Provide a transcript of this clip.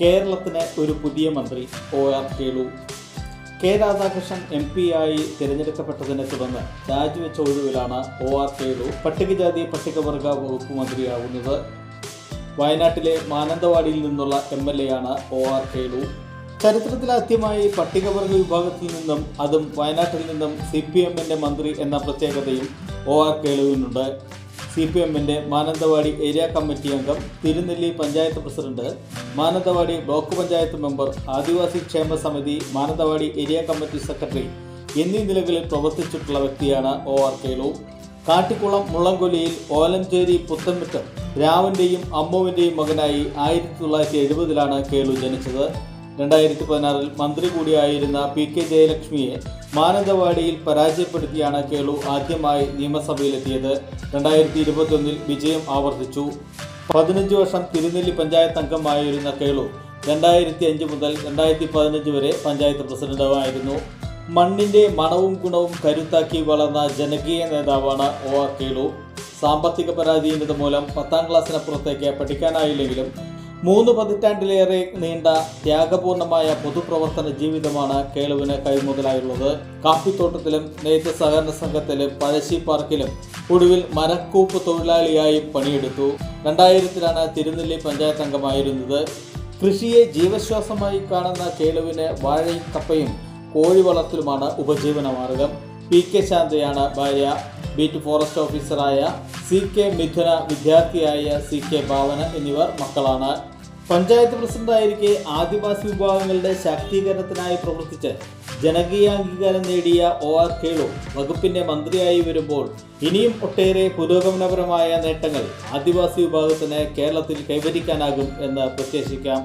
കേരളത്തിന് ഒരു പുതിയ മന്ത്രി O R Kelu. K Radhakrishnan M P ആയി തിരഞ്ഞെടുക്കപ്പെട്ടതിനെ തുടർന്ന് രാജിവെച്ച ഒഴിവിലാണ് ഒ ആർ കേളു പട്ടികജാതി പട്ടികവർഗ വകുപ്പ് മന്ത്രിയാകുന്നത് വയനാട്ടിലെ മാനന്തവാടിയിൽ നിന്നുള്ള എം എൽ എ ആണ് ഒ ആർ കേളു. ചരിത്രത്തിലാദ്യമായി പട്ടികവർഗ വിഭാഗത്തിൽ നിന്നും അതും വയനാട്ടിൽ നിന്നും സി പി എമ്മിന്റെ മന്ത്രി എന്ന പ്രത്യേകതയും ഒ ആർ കേളുവിനുണ്ട്. സി പി എമ്മിന്റെ മാനന്തവാടി ഏരിയ കമ്മിറ്റി അംഗം Thirunelli panchayat president Mananthavady block panchayat member Adivasi ക്ഷേമ സമിതി മാനന്തവാടി ഏരിയ കമ്മിറ്റി സെക്രട്ടറി എന്നീ നിലകളിൽ പ്രവർത്തിച്ചിട്ടുള്ള വ്യക്തിയാണ് ഒ ആർ കേളു. കാട്ടിക്കുളം മുള്ളംകൊല്ലിയിൽ ഓലഞ്ചേരി പുത്തൻമുറ്റം രാവിന്റെയും അമ്മുവിന്റെയും മകനായി ആയിരത്തി തൊള്ളായിരത്തി എഴുപതിലാണ് കേളു ജനിച്ചത്. രണ്ടായിരത്തി പതിനാറിൽ മന്ത്രി കൂടിയായിരുന്ന പി കെ ജയലക്ഷ്മിയെ മാനന്തവാടിയിൽ പരാജയപ്പെടുത്തിയാണ് കേളു ആദ്യമായി നിയമസഭയിലെത്തിയത്. രണ്ടായിരത്തി ഇരുപത്തിയൊന്നിൽ വിജയം ആവർത്തിച്ചു. പതിനഞ്ച് വർഷം തിരുനെല്ലി പഞ്ചായത്ത് അംഗമായിരുന്ന കേളു രണ്ടായിരത്തി അഞ്ച് മുതൽ രണ്ടായിരത്തി പതിനഞ്ച് വരെ പഞ്ചായത്ത് പ്രസിഡന്റുമായിരുന്നു മണ്ണിന്റെ മണവും ഗുണവും കരുത്താക്കി വളർന്ന ജനകീയ നേതാവാണ് ഒ കേളു. സാമ്പത്തിക പരാധീനത മൂലം പത്താം ക്ലാസ്സിനപ്പുറത്തേക്ക് പഠിക്കാനായില്ലെങ്കിലും മൂന്ന് പതിറ്റാണ്ടിലേറെ നീണ്ട ത്യാഗപൂർണമായ പൊതുപ്രവർത്തന ജീവിതമാണ് കേളുവിന് കൈമുതലായുള്ളത്. കാപ്പിത്തോട്ടത്തിലും നെയ്ത്ത് സഹകരണ സംഘത്തിലും പഴശ്ശി പാർക്കിലും ഒടുവിൽ മരക്കൂപ്പ് തൊഴിലാളിയായി പണിയെടുത്തു. രണ്ടായിരത്തിലാണ് തിരുനെല്ലി പഞ്ചായത്ത് അംഗമായിരുന്നത്. കൃഷിയെ ജീവശ്വാസമായി കാണുന്ന കേളുവിന് വാഴയും കപ്പയും കോഴി വളർത്തലുമാണ് ഉപജീവന മാർഗം. പി കെ ശാന്തയാണ് ഭാര്യ. ബീറ്റ് ഫോറസ്റ്റ് ഓഫീസറായ സി കെ മിഥുന വിദ്യാർത്ഥിയായ സി കെ ഭാവന എന്നിവർ മക്കളാണ്. പഞ്ചായത്ത് പ്രസിഡന്റായിരിക്കെ ആദിവാസി വിഭാഗങ്ങളുടെ ശാക്തീകരണത്തിനായി പ്രവർത്തിച്ച് ജനകീയ അംഗീകാരം നേടിയ ഒ ആർ കേളു വകുപ്പിന്റെ മന്ത്രിയായി വരുമ്പോൾ ഇനിയും ഒട്ടേറെ പുരോഗമനപരമായ നേട്ടങ്ങൾ ആദിവാസി വിഭാഗത്തിന് കേരളത്തിൽ കൈവരിക്കാനാകും എന്ന് പ്രത്യാശിക്കാം.